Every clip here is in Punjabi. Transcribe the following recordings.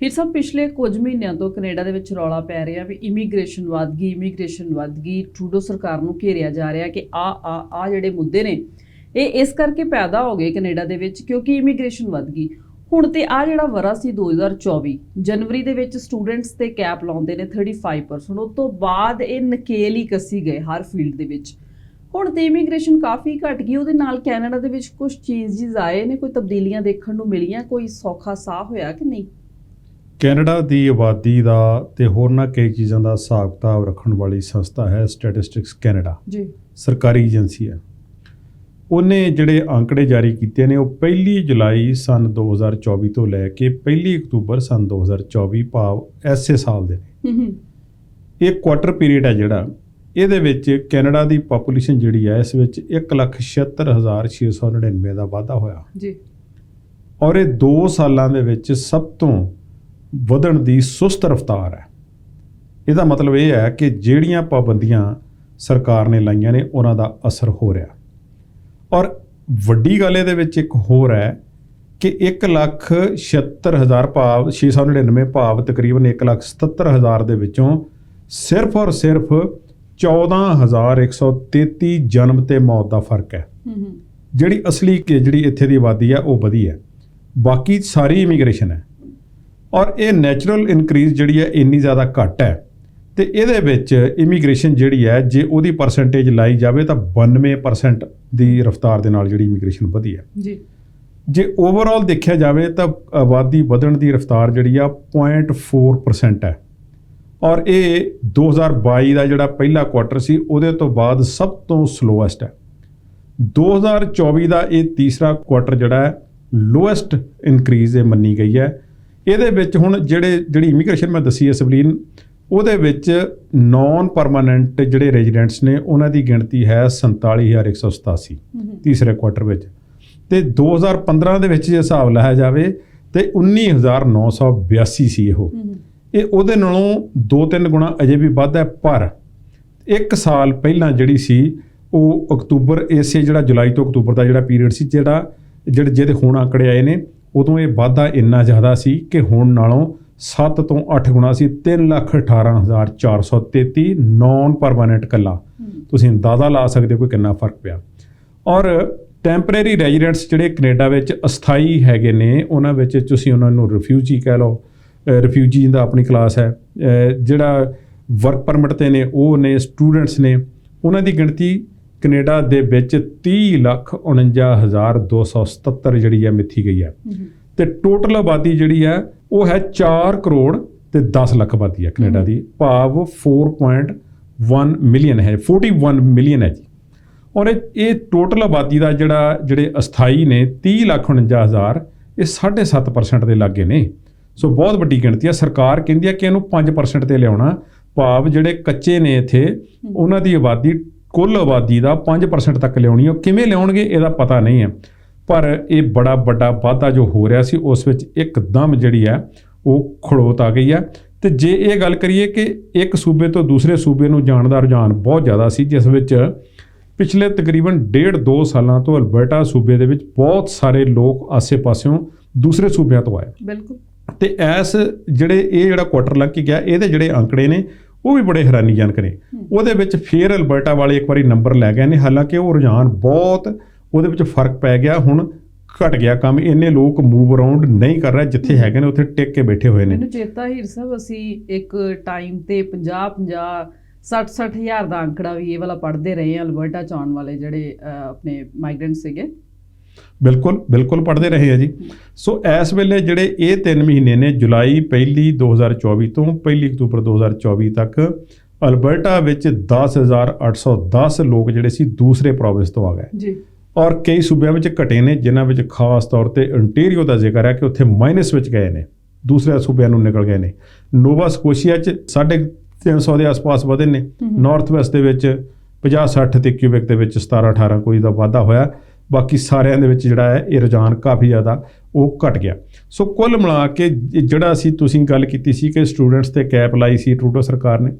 ਫਿਰ ਸਭ ਪਿਛਲੇ ਕੁਝ ਮਹੀਨਿਆਂ ਤੋਂ ਕੈਨੇਡਾ ਦੇ ਵਿੱਚ ਰੌਲਾ ਪੈ ਰਿਹਾ ਵੀ ਇਮੀਗ੍ਰੇਸ਼ਨ ਵੱਧ ਗਈ, ਇਮੀਗ੍ਰੇਸ਼ਨ ਵੱਧ ਗਈ, ਟਰੂਡੋ ਸਰਕਾਰ ਨੂੰ ਘੇਰਿਆ ਜਾ ਰਿਹਾ ਕਿ ਆ ਆ ਆ ਜਿਹੜੇ ਮੁੱਦੇ ਨੇ, ਇਹ ਇਸ ਕਰਕੇ ਪੈਦਾ ਹੋ ਗਏ ਕੈਨੇਡਾ ਦੇ ਵਿੱਚ ਕਿਉਂਕਿ ਇਮੀਗ੍ਰੇਸ਼ਨ ਵੱਧ ਗਈ। ਹੁਣ ਤੇ ਆ ਜਿਹੜਾ ਵਰਾ ਸੀ 2024 ਜਨਵਰੀ ਦੇ ਵਿੱਚ ਸਟੂਡੈਂਟਸ ਤੇ ਕੈਪ ਲਾਉਂਦੇ ਨੇ 35% ਉਸ ਤੋਂ ਬਾਅਦ ਇਹ ਨਕੇਲ ਹੀ ਕੱਸੀ ਗਏ ਹਰ ਫੀਲਡ ਦੇ ਵਿੱਚ। ਹੁਣ ਤੇ ਇਮੀਗ੍ਰੇਸ਼ਨ ਕਾਫੀ ਘਟ ਗਈ, ਉਹਦੇ ਨਾਲ ਕੈਨੇਡਾ ਦੇ ਵਿੱਚ ਕੁਝ ਚੇਂਜਸ ਆਏ ਨੇ, ਕੋਈ ਤਬਦੀਲੀਆਂ ਦੇਖਣ ਨੂੰ ਮਿਲੀਆਂ, ਕੋਈ ਸੌਖਾ ਸਾਹ ਹੋਇਆ ਕਿ ਨਹੀਂ? ਕੈਨੇਡਾ ਦੀ ਆਬਾਦੀ ਦਾ ਤੇ ਹੋਰਨਾਂ ਕਈ ਚੀਜ਼ਾਂ ਦਾ ਹਿਸਾਬ ਕਿਤਾਬ ਰੱਖਣ ਵਾਲੀ ਸੰਸਥਾ ਹੈ ਸਟੈਟਿਸਟਿਕਸ ਕੈਨੇਡਾ ਜੀ। ਸਰਕਾਰੀ ਏਜੰਸੀ ਹੈ। ਉਹਨੇ ਜਿਹੜੇ ਅੰਕੜੇ ਜਾਰੀ ਕੀਤੇ ਨੇ ਉਹ ਪਹਿਲੀ ਜੁਲਾਈ ਸਨ 2024 ਤੋਂ ਲੈ ਕੇ ਪਹਿਲੀ ਅਕਤੂਬਰ ਸਨ 2024 ਭਾਵ ਐਸੇ ਸਾਲ ਦੇ ਨੇ। ਹੂੰ ਇਹ ਕੁਆਟਰ ਪੀਰੀਅਡ ਹੈ ਜਿਹੜਾ। ਇਹਦੇ ਵਿੱਚ ਕੈਨੇਡਾ ਦੀ ਪੋਪੂਲੇਸ਼ਨ ਜਿਹੜੀ ਹੈ ਇਸ ਵਿੱਚ 176699 ਦਾ ਵਾਧਾ ਹੋਇਆ। ਜੀ। ਔਰ ਇਹ 2 ਸਾਲਾਂ ਦੇ ਵਿੱਚ ਸਭ ਤੋਂ ਵਧਣ ਦੀ ਸੁਸਤ ਰਫ਼ਤਾਰ ਹੈ। ਇਹਦਾ ਮਤਲਬ ਇਹ ਹੈ ਕਿ ਜਿਹੜੀਆਂ ਪਾਬੰਦੀਆਂ ਸਰਕਾਰ ਨੇ ਲਾਈਆਂ ਨੇ ਉਹਨਾਂ ਦਾ ਅਸਰ ਹੋ ਰਿਹਾ। ਔਰ ਵੱਡੀ ਗੱਲ ਇਹਦੇ ਵਿੱਚ ਇੱਕ ਹੋਰ ਹੈ ਕਿ 1 ਲੱਖ 76000 ਭਾਵ 699 ਭਾਵ ਤਕਰੀਬਨ 1 ਲੱਖ 77000 ਦੇ ਵਿੱਚੋਂ ਸਿਰਫ ਔਰ ਸਿਰਫ 14133 ਜਨਮ ਤੇ ਮੌਤ ਦਾ ਫ਼ਰਕ ਹੂੰ। ਜਿਹੜੀ ਅਸਲੀ ਕਿ ਜਿਹੜੀ ਇੱਥੇ ਦੀ ਆਬਾਦੀ ਹੈ ਉਹ ਵਧੀ ਹੈ। ਬਾਕੀ ਸਾਰੀ ਇਮੀਗ੍ਰੇਸ਼ਨ ਹੈ। ਔਰ ਇਹ ਨੈਚੁਰਲ ਇਨਕਰੀਜ਼ ਜਿਹੜੀ ਹੈ ਇੰਨੀ ਜ਼ਿਆਦਾ ਘੱਟ ਹੈ। ਤੇ ਇਹਦੇ ਵਿੱਚ ਇਮੀਗ੍ਰੇਸ਼ਨ ਜਿਹੜੀ ਹੈ ਜੇ ਉਹਦੀ ਪਰਸੈਂਟੇਜ ਲਾਈ ਜਾਵੇ ਤਾਂ 92% ਦੀ ਰਫ਼ਤਾਰ ਦੇ ਨਾਲ ਜਿਹੜੀ ਇਮੀਗ੍ਰੇਸ਼ਨ ਵਧੀ ਹੈ। ਜੀ। ਜੇ ਓਵਰਆਲ ਦੇਖਿਆ ਜਾਵੇ ਤਾਂ ਆਬਾਦੀ ਵਧਣ ਦੀ ਰਫ਼ਤਾਰ ਜਿਹੜੀ ਆ 0.4% ਹੈ। ਔਰ ਇਹ 2022 ਦਾ ਜਿਹੜਾ ਪਹਿਲਾ ਕੁਆਟਰ ਸੀ ਉਹਦੇ ਤੋਂ ਬਾਅਦ ਸਭ ਤੋਂ ਸਲੋਐਸਟ ਹੈ। 2024 ਦਾ ਇਹ ਤੀਸਰਾ ਕੁਆਟਰ ਜਿਹੜਾ ਹੈ ਲੋਐਸਟ ਇਨਕਰੀਜ਼ ਇਹ ਮੰਨੀ ਗਈ ਹੈ। ਇਹਦੇ ਵਿੱਚ ਹੁਣ ਜਿਹੜੇ ਜਿਹੜੀ ਇਮੀਗ੍ਰੇਸ਼ਨ ਮੈਂ ਦੱਸੀ ਹੈ ਸਬਲੀਨ ਉਹਦੇ ਵਿੱਚ ਨਾਨ ਪਰਮਾਨੈਂਟ ਜਿਹੜੇ ਰੈਜ਼ੀਡੈਂਟਸ ਨੇ ਉਹਨਾਂ ਦੀ ਗਿਣਤੀ ਹੈ 47187 ਹੂੰ ਹੂੰ। ਤੀਸਰੇ ਕੁਆਟਰ ਵਿੱਚ। ਤੇ 2015 ਦੇ ਵਿੱਚ ਜੇ ਹਿਸਾਬ ਲਾਇਆ ਜਾਵੇ ਤੇ 19982 ਸੀ ਇਹੋ। ਇਹ ਉਹਦੇ ਨਾਲੋਂ 2-3 ਗੁਣਾ ਅਜੇ ਵੀ ਵੱਧ ਹੈ ਪਰ ਇੱਕ ਸਾਲ ਪਹਿਲਾਂ ਜਿਹੜੀ ਸੀ ਉਹ ਅਕਤੂਬਰ ਇਸੇ ਜਿਹੜਾ ਜੁਲਾਈ ਤੋਂ ਅਕਤੂਬਰ ਦਾ ਜਿਹੜਾ ਪੀਰੀਅਡ ਸੀ ਜਿਹੜਾ ਜਿਹੜੇ ਜਿਹਦੇ ਹੁਣ ਆંકੜੇ ਆਏ ਨੇ ਉਦੋਂ ਇਹ ਵਾਧਾ ਇੰਨਾ ਜ਼ਿਆਦਾ ਸੀ ਕਿ ਹੁਣ ਨਾਲੋਂ 7 ਤੋਂ 8 ਗੁਣਾ ਸੀ 318433 ਨਾਨ ਪਰਮਾਨੈਂਟ ਕੱਲਾ ਤੁਸੀਂ ਅੰਦਾਜ਼ਾ ਲਾ ਸਕਦੇ ਹੋ ਕਿ ਕਿੰਨਾ ਫ਼ਰਕ ਪਿਆ। ਔਰ ਟੈਂਪਰੇਰੀ ਰੈਜ਼ੀਡੈਂਟਸ ਜਿਹੜੇ ਕੈਨੇਡਾ ਵਿੱਚ ਅਸਥਾਈ ਹੈਗੇ ਨੇ ਉਹਨਾਂ ਵਿੱਚ ਤੁਸੀਂ ਉਹਨਾਂ ਨੂੰ ਰਿਫਿਊਜੀ ਕਹਿ ਲਓ ਰਿਫਿਊਜੀ ਦਾ ਆਪਣੀ ਕਲਾਸ ਹੈ ਜਿਹੜਾ ਵਰਕ ਪਰਮਿਟ ਤੇ ਨੇ ਉਹ ਨੇ ਸਟੂਡੈਂਟਸ ਨੇ ਉਹਨਾਂ ਦੀ ਗਿਣਤੀ ਕੈਨੇਡਾ ਦੇ ਵਿੱਚ 30 ਲੱਖ 49277 ਜਿਹੜੀ ਹੈ ਮਿੱਥੀ ਗਈ ਹੈ। ਤੇ ਟੋਟਲ ਆਬਾਦੀ ਜਿਹੜੀ ਹੈ ਉਹ ਹੈ 4 ਕਰੋੜ ਤੇ 10 ਲੱਖ ਆਬਾਦੀ ਹੈ ਕੈਨੇਡਾ ਦੀ। ਭਾਵ 4.1 ਮਿਲੀਅਨ ਹੈ 41 ਮਿਲੀਅਨ ਹੈ ਜੀ। ਔਰ ਇਹ ਟੋਟਲ ਆਬਾਦੀ ਦਾ ਜਿਹੜਾ ਜਿਹੜੇ ਅਸਥਾਈ ਨੇ 30 ਲੱਖ 49 ਹਜ਼ਾਰ ਇਹ 7.5% ਦੇ ਲਾਗੇ ਨੇ। ਸੋ ਬਹੁਤ ਵੱਡੀ ਗਿਣਤੀ ਹੈ। ਸਰਕਾਰ ਕਹਿੰਦੀ ਹੈ ਕਿ ਇਹਨੂੰ 5% ਤੇ ਲਿਆਉਣਾ। ਭਾਵ ਜਿਹੜੇ ਕੱਚੇ ਨੇ ਇੱਥੇ ਉਹਨਾਂ ਦੀ ਆਬਾਦੀ ਕੁੱਲ ਆਬਾਦੀ ਦਾ 5% ਤੱਕ ਲਿਆਉਣੀ ਉਹ ਕਿਵੇਂ ਲਿਆਉਣਗੇ ਇਹਦਾ ਪਤਾ ਨਹੀਂ ਹੈ ਪਰ ਇਹ ਬੜਾ ਵੱਡਾ ਵਾਧਾ ਜੋ ਹੋ ਰਿਹਾ ਸੀ ਉਸ ਵਿੱਚ ਇੱਕਦਮ ਜਿਹੜੀ ਹੈ ਉਹ ਖੜੋਤ ਆ ਗਈ ਹੈ ਤੇ ਜੇ ਇਹ ਗੱਲ ਕਰੀਏ ਕਿ ਇੱਕ ਸੂਬੇ ਤੋਂ ਦੂਸਰੇ ਸੂਬੇ ਨੂੰ ਜਾਣ ਦਾ ਰੁਝਾਨ ਬਹੁਤ ਜ਼ਿਆਦਾ ਸੀ ਜਿਸ ਵਿੱਚ ਪਿਛਲੇ ਤਕਰੀਬਨ ਡੇਢ ਦੋ ਸਾਲਾਂ ਤੋਂ ਅਲਬਰਟਾ ਸੂਬੇ ਦੇ ਵਿੱਚ ਬਹੁਤ ਸਾਰੇ ਲੋਕ ਆਸੇ-ਪਾਸਿਓਂ ਦੂਸਰੇ ਸੂਬਿਆਂ ਤੋਂ ਆਏ। ਬਿਲਕੁਲ। ਤੇ ਐਸ ਜਿਹੜੇ ਇਹ ਜਿਹੜਾ ਕੁਆਟਰ ਲੰਘ ਕੇ ਗਿਆ ਇਹਦੇ ਜਿਹੜੇ ਅੰਕੜੇ ਨੇ ਉਹ ਵੀ ਬੜੇ ਹੈਰਾਨੀਜਨਕ ਨੇ। ਉਹਦੇ ਵਿੱਚ ਫੇਰ ਅਲਬਰਟਾ ਵਾਲੇ ਇੱਕ ਵਾਰੀ ਨੰਬਰ ਲੈ ਗਏ ਨੇ। ਹਾਲਾਂਕਿ ਉਹ ਰੁਝਾਨ ਬਹੁਤ ਉਹਦੇ ਵਿੱਚ ਫ਼ਰਕ ਪੈ ਗਿਆ ਹੁਣ ਘਟ ਗਿਆ ਕੰਮ। ਇੰਨੇ ਲੋਕ ਮੂਵ ਅਰਾਊਂਡ ਨਹੀਂ ਕਰ ਰਹੇ ਜਿੱਥੇ ਹੈਗੇ ਨੇ ਉੱਥੇ ਟਿਕ ਕੇ ਬੈਠੇ ਹੋਏ ਨੇ। ਮੈਨੂੰ ਚੇਤਾ ਹੀਰ ਸਾਹਿਬ ਅਸੀਂ ਇੱਕ ਟਾਈਮ ਤੇ 50 50 60 60 ਹਜ਼ਾਰ ਦਾ ਅੰਕੜਾ ਵੀ ਇਹ ਵਾਲਾ ਪੜ੍ਹਦੇ ਰਹੇ ਹਾਂ ਅਲਬਰਟਾ ਚ ਆਉਣ ਵਾਲੇ ਜਿਹੜੇ ਆਪਣੇ ਮਾਈਗ੍ਰੈਂਟ ਸੀਗੇ। ਬਿਲਕੁਲ ਬਿਲਕੁਲ ਪੜ੍ਹਦੇ ਰਹੇ ਆ ਜੀ। ਸੋ ਇਸ ਵੇਲੇ ਜਿਹੜੇ ਇਹ 3 ਮਹੀਨੇ ਨੇ ਜੁਲਾਈ ਪਹਿਲੀ 2024 ਤੋਂ ਪਹਿਲੀ ਅਕਤੂਬਰ 2024 ਤੱਕ ਅਲਬਰਟਾ ਵਿੱਚ 10810 ਲੋਕ ਜਿਹੜੇ ਸੀ ਦੂਸਰੇ ਪ੍ਰੋਵਿੰਸ ਤੋਂ ਆ ਗਏ। ਜੀ। ਔਰ ਕਈ ਸੂਬਿਆਂ ਵਿੱਚ ਘਟੇ ਨੇ ਜਿਨ੍ਹਾਂ ਵਿੱਚ ਖਾਸ ਤੌਰ ਤੇ ontario ਦਾ ਜ਼ਿਕਰ ਹੈ ਕਿ ਉੱਥੇ ਮਾਈਨਸ ਵਿੱਚ ਗਏ ਨੇ ਦੂਸਰੇ ਸੂਬਿਆਂ ਨੂੰ ਨਿਕਲ ਗਏ ਨੇ। ਨੋਵਾ ਸਕੋਸ਼ੀਆ ਚ 350 ਦੇ ਆਸ-ਪਾਸ ਵਧੇ ਨੇ ਨਾਰਥ ਵੈਸਟ ਦੇ ਵਿੱਚ 50 60 ਤੇ ਕਿਊਬਿਕ ਦੇ ਵਿੱਚ 17 18 ਕੋਈ ਦਾ ਵਾਧਾ ਹੋਇਆ। ਬਾਕੀ ਸਾਰਿਆਂ ਦੇ ਵਿੱਚ ਜਿਹੜਾ ਹੈ ਇਹ ਰੁਝਾਨ ਕਾਫੀ ਜ਼ਿਆਦਾ ਉਹ ਘਟ ਗਿਆ। ਸੋ ਕੁੱਲ ਮਿਲਾ ਕੇ ਜਿਹੜਾ ਅਸੀਂ ਤੁਸੀਂ ਗੱਲ ਕੀਤੀ ਸੀ ਕਿ ਸਟੂਡੈਂਟਸ ਤੇ ਕੈਪ ਲਾਈ ਸੀ ਟਰੂਡੋ ਸਰਕਾਰ ਨੇ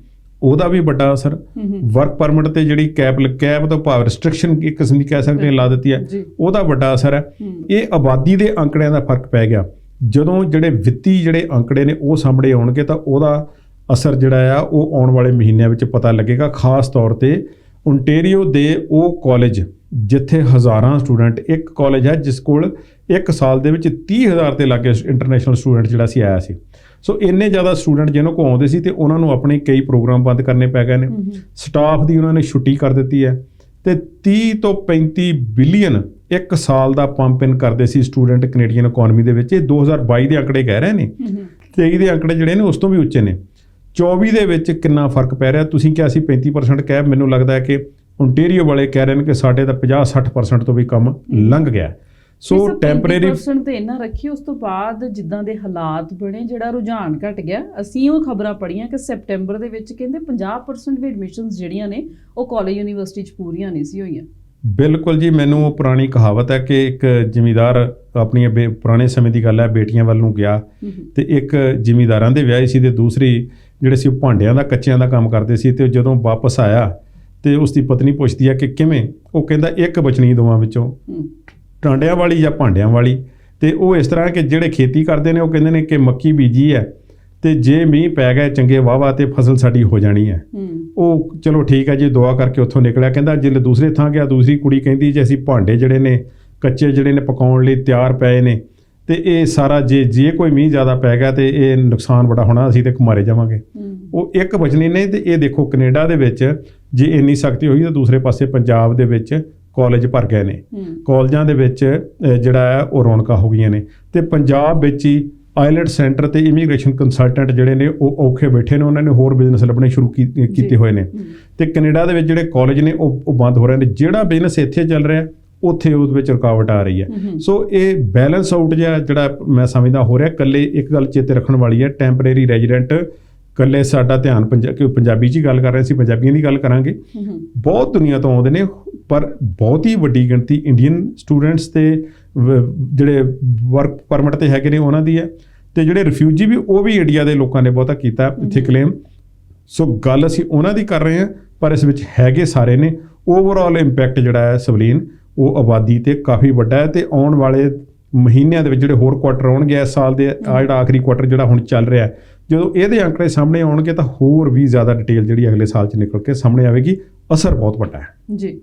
ਉਹਦਾ ਵੀ ਵੱਡਾ ਅਸਰ। ਵਰਕ ਪਰਮਿਟ ਤੇ ਜਿਹੜੀ ਕੈਪ ਕੈਪ ਤੋਂ ਭਾਵ ਰੈਸਟ੍ਰਿਕਸ਼ਨ ਇੱਕ ਕਿਸਮ ਦੀ ਕਹਿ ਸਕਦੇ ਹਾਂ ਲਾ ਦਿੱਤੀ ਹੈ। ਉਹਦਾ ਵੱਡਾ ਅਸਰ ਹੂੰ। ਇਹ ਆਬਾਦੀ ਦੇ ਅੰਕੜਿਆਂ ਦਾ ਫ਼ਰਕ ਪੈ ਗਿਆ। ਜਦੋਂ ਜਿਹੜੇ ਵਿੱਤੀ ਜਿਹੜੇ ਅੰਕੜੇ ਨੇ ਉਹ ਸਾਹਮਣੇ ਆਉਣਗੇ ਤਾਂ ਉਹਦਾ ਅਸਰ ਜਿਹੜਾ ਆ ਉਹ ਆਉਣ ਵਾਲੇ ਮਹੀਨਿਆਂ ਵਿੱਚ ਪਤਾ ਲੱਗੇਗਾ। ਖਾਸ ਤੌਰ ਤੇ ਓਨਟਾਰੀਓ ਦੇ ਉਹ ਕਾਲਜ ਜਿੱਥੇ ਹਜ਼ਾਰਾਂ ਸਟੂਡੈਂਟ ਇੱਕ ਕਾਲਜ ਹੈ ਜਿਸ ਕੋਲ ਇੱਕ ਸਾਲ ਦੇ ਵਿੱਚ 30000 ਤੇ ਲਾਗੇ ਇੰਟਰਨੈਸ਼ਨਲ ਸਟੂਡੈਂਟ ਜਿਹੜਾ ਸੀ ਆਇਆ ਸੀ। ਸੋ ਇੰਨੇ ਜ਼ਿਆਦਾ ਸਟੂਡੈਂਟ ਜਿਹਨਾਂ ਕੋ ਆਉਂਦੇ ਸੀ ਤੇ ਉਹਨਾਂ ਨੂੰ ਆਪਣੇ ਕਈ ਪ੍ਰੋਗਰਾਮ ਬੰਦ ਕਰਨੇ ਪੈ ਗਏ ਨੇ। ਸਟਾਫ ਦੀ ਉਹਨਾਂ ਨੇ ਛੁੱਟੀ ਕਰ ਦਿੱਤੀ ਹੈ ਤੇ 30 ਤੋਂ 35 ਬਿਲੀਅਨ ਇੱਕ ਸਾਲ ਦਾ ਪੰਪ ਇਨ ਕਰਦੇ ਸੀ ਸਟੂਡੈਂਟ ਕੈਨੇਡੀਅਨ ਇਕਨੋਮੀ ਦੇ ਵਿੱਚ। ਇਹ 2022 ਦੇ ਅੰਕੜੇ ਕਹਿ ਰਹੇ ਨੇ। 23 ਦੇ ਅੰਕੜੇ ਜਿਹੜੇ ਨੇ ਉਸ ਤੋਂ ਵੀ ਉੱਚੇ ਨੇ। 24 ਦੇ ਵਿੱਚ ਕਿੰਨਾ ਫ਼ਰਕ ਪੈ ਰਿਹਾ? ਤੁਸੀਂ ਕਿਹਾ ਸੀ 35% ਕਹਿ ਮੈਨੂੰ ਲੱਗਦਾ ਹੈ ਕਿ ਓਨਟਾਰੀਓ ਵਾਲੇ ਕਹਿ ਰਹੇ ਨੇ ਕਿ ਸਾਡੇ ਤਾਂ 50-60% ਤੋਂ ਵੀ ਕੰਮ ਲੰਘ ਗਿਆ। ਸੋ ਟੈਂਪਰੇਰੀ ਪਰਸੈਂਟ ਤੇ ਇਹਨਾਂ ਰੱਖੀ ਉਸ ਤੋਂ ਬਾਅਦ ਜਿੱਦਾਂ ਦੇ ਹਾਲਾਤ ਬਣੇ ਜਿਹੜਾ ਰੁਝਾਨ ਘਟ ਗਿਆ ਅਸੀਂ ਉਹ ਖਬਰਾਂ ਪੜੀਆਂ ਕਿ ਸੈਪਟੈਂਬਰ ਦੇ ਵਿੱਚ ਕਹਿੰਦੇ 50% ਵੀ ਐਡਮਿਸ਼ਨਸ ਜਿਹੜੀਆਂ ਨੇ ਉਹ ਕਾਲਜ ਯੂਨੀਵਰਸਿਟੀ ਚ ਪੂਰੀਆਂ ਨਹੀਂ ਸੀ ਹੋਈਆਂ। ਬਿਲਕੁਲ ਜੀ ਮੈਨੂੰ ਉਹ ਪੁਰਾਣੀ ਕਹਾਵਤ ਹੈ ਕਿ ਇੱਕ ਜ਼ਿਮੀਦਾਰ ਆਪਣੀਆਂ ਬੇ- ਪੁਰਾਣੇ ਸਮੇਂ ਦੀ ਗੱਲ ਹੈ ਬੇਟੀਆਂ ਵੱਲ ਨੂੰ ਗਿਆ ਤੇ ਇੱਕ ਜ਼ਿਮੀਦਾਰਾਂ ਦੇ ਵਿਆਹੀ ਸੀ ਤੇ ਦੂਸਰੀ ਜਿਹੜੇ ਸੀ ਉਹ ਭਾਂਡਿਆਂ ਦਾ ਕੱਚਿਆਂ ਦਾ ਕੰਮ ਕਰਦੇ ਸੀ ਤੇ ਜਦੋਂ ਵਾਪਸ ਆਇਆ ਤੇ ਉਸ ਦੀ ਪਤਨੀ ਪੁੱਛਦੀ ਹੈ ਕਿ ਕਿਵੇਂ? ਉਹ ਕਹਿੰਦਾ ਇੱਕ ਬਚਣੀ ਦੋਵਾਂ ਵਿੱਚੋਂ। ਟਾਂਡਿਆਂ ਵਾਲੀ ਜਾਂ ਭਾਂਡਿਆਂ ਵਾਲੀ? ਤੇ ਉਹ ਇਸ ਤਰ੍ਹਾਂ ਕਿ ਜਿਹੜੇ ਖੇਤੀ ਕਰਦੇ ਨੇ ਉਹ ਕਹਿੰਦੇ ਨੇ ਕਿ ਮੱਕੀ ਬੀਜੀ ਹੈ ਤੇ ਜੇ ਮੀਂਹ ਪੈ ਗਿਆ ਚੰਗੇ ਵਾਵਾ ਤੇ ਫਸਲ ਸਾਡੀ ਹੋ ਜਾਣੀ ਹੈ। ਉਹ ਚਲੋ ਠੀਕ ਹੈ ਜੀ ਦੁਆ ਕਰਕੇ ਉੱਥੋਂ ਨਿਕਲਿਆ। ਕਹਿੰਦਾ ਜਿੱਲੇ ਦੂਸਰੇ ਥਾਂ ਗਿਆ ਦੂਸਰੀ ਕੁੜੀ ਕਹਿੰਦੀ ਜੇ ਅਸੀਂ ਭਾਂਡੇ ਜਿਹੜੇ ਨੇ ਕੱਚੇ ਜਿਹੜੇ ਨੇ ਪਕਾਉਣ ਲਈ ਤਿਆਰ ਪਏ ਨੇ ਤੇ ਇਹ ਸਾਰਾ ਜੇ ਜੇ ਕੋਈ ਮੀਂਹ ਜ਼ਿਆਦਾ ਪੈ ਗਿਆ ਤੇ ਇਹ ਨੁਕਸਾਨ ਬੜਾ ਹੋਣਾ ਅਸੀਂ ਤੇ ਮਾਰੇ ਜਾਵਾਂਗੇ। ਉਹ ਇੱਕ ਬਚਨੀ ਨਹੀਂ ਤੇ ਇਹ ਦੇਖੋ ਕੈਨੇਡਾ ਦੇ ਵਿੱਚ ਜੇ ਇੰਨੀ ਸਖਤੀ ਹੋਈ ਤਾਂ ਦੂਸਰੇ ਪਾਸੇ ਪੰਜਾਬ ਦੇ ਵਿੱਚ ਕਾਲਜ ਭਰ ਗਏ ਨੇ। ਕਾਲਜਾਂ ਦੇ ਵਿੱਚ ਜਿਹੜਾ ਹੈ ਉਹ ਰੌਣਕਾਂ ਹੋ ਗਈਆਂ ਨੇ। ਤੇ ਪੰਜਾਬ ਵਿੱਚ ਹੀ ਆਈਲੈਂਡ ਸੈਂਟਰ ਤੇ ਇਮੀਗ੍ਰੇਸ਼ਨ ਕੰਸਲਟੈਂਟ ਜਿਹੜੇ ਨੇ ਉਹ ਔਖੇ ਬੈਠੇ ਨੇ ਉਹਨਾਂ ਨੇ ਹੋਰ ਬਿਜ਼ਨਸ ਲੱਭਣੇ ਸ਼ੁਰੂ ਕੀਤੇ ਹੋਏ ਨੇ। ਤੇ ਕੈਨੇਡਾ ਦੇ ਵਿੱਚ ਜਿਹੜੇ ਕਾਲਜ ਨੇ ਉਹ ਉਹ ਬੰਦ ਹੋ ਰਹੇ ਨੇ। ਜਿਹੜਾ ਬਿਜ਼ਨਸ ਇੱਥੇ ਚੱਲ ਰਿਹਾ ਉੱਥੇ ਉਸ ਵਿੱਚ ਰੁਕਾਵਟ ਆ ਰਹੀ ਹੈ। ਸੋ ਇਹ ਬੈਲੈਂਸ ਆਊਟ ਜਿਹਾ ਜਿਹੜਾ ਮੈਂ ਸਮਝਦਾ ਹੋ ਰਿਹਾ ਕੱਲੇ ਇੱਕ ਗੱਲ ਚੇਤੇ ਰੱਖਣ ਵਾਲੀ ਹੈ ਟੈਂਪਰੇਰੀ ਰੈਜ਼ੀਡੈਂਟ ਕੱਲੇ ਸਾਡਾ ਧਿਆਨ ਪੰਜਾਬੀ 'ਚ ਹੀ ਗੱਲ ਕਰ ਰਹੇ ਸੀ ਪੰਜਾਬੀਆਂ ਦੀ ਗੱਲ ਕਰਾਂਗੇ। ਬਹੁਤ ਦੁਨੀਆ ਤੋਂ ਆਉਂਦੇ ਨੇ ਪਰ ਬਹੁਤ ਹੀ ਵੱਡੀ ਗਿਣਤੀ ਇੰਡੀਅਨ ਸਟੂਡੈਂਟਸ ਤੇ ਜਿਹੜੇ ਵਰਕ ਪਰਮਿਟ ਤੇ ਹੈਗੇ ਨੇ ਉਹਨਾਂ ਦੀ ਹੈ। ਤੇ ਜਿਹੜੇ ਰਿਫਿਊਜੀ ਵੀ ਉਹ ਵੀ ਇੰਡੀਆ ਦੇ ਲੋਕਾਂ ਨੇ ਬਹੁਤਾ ਕੀਤਾ ਇੱਥੇ ਕਲੇਮ ਸੋ ਗੱਲ ਅਸੀਂ ਉਹਨਾਂ ਦੀ ਕਰ ਰਹੇ ਹਾਂ ਪਰ ਇਸ ਵਿੱਚ ਹੈਗੇ ਸਾਰੇ ਨੇ। ਓਵਰਆਲ ਇੰਪੈਕਟ ਜਿਹੜਾ ਹੈ ਸਵਲੀਨ ਉਹ ਆਬਾਦੀ ਤੇ ਕਾਫੀ ਵੱਡਾ ਹੈ ਤੇ ਆਉਣ ਵਾਲੇ ਮਹੀਨਿਆਂ ਦੇ ਵਿੱਚ ਜਿਹੜੇ ਹੋਰ ਕੁਆਟਰ ਆਉਣਗੇ ਇਸ ਸਾਲ ਦੇ ਆ ਜਿਹੜਾ ਆਖਰੀ ਕੁਆਟਰ ਜਿਹੜਾ ਹੁਣ ਚੱਲ ਰਿਹਾ ਹੈ, ਜਦੋਂ ਇਹਦੇ ਅੰਕੜੇ ਸਾਹਮਣੇ ਆਉਣਗੇ ਤਾਂ ਹੋਰ ਵੀ ਜ਼ਿਆਦਾ ਡਿਟੇਲ ਜਿਹੜੀ ਅਗਲੇ ਸਾਲ 'ਚ ਨਿਕਲ ਕੇ ਸਾਹਮਣੇ ਆਵੇਗੀ ਅਸਰ ਬਹੁਤ ਵੱਡਾ ਹੈ। ਜੀ।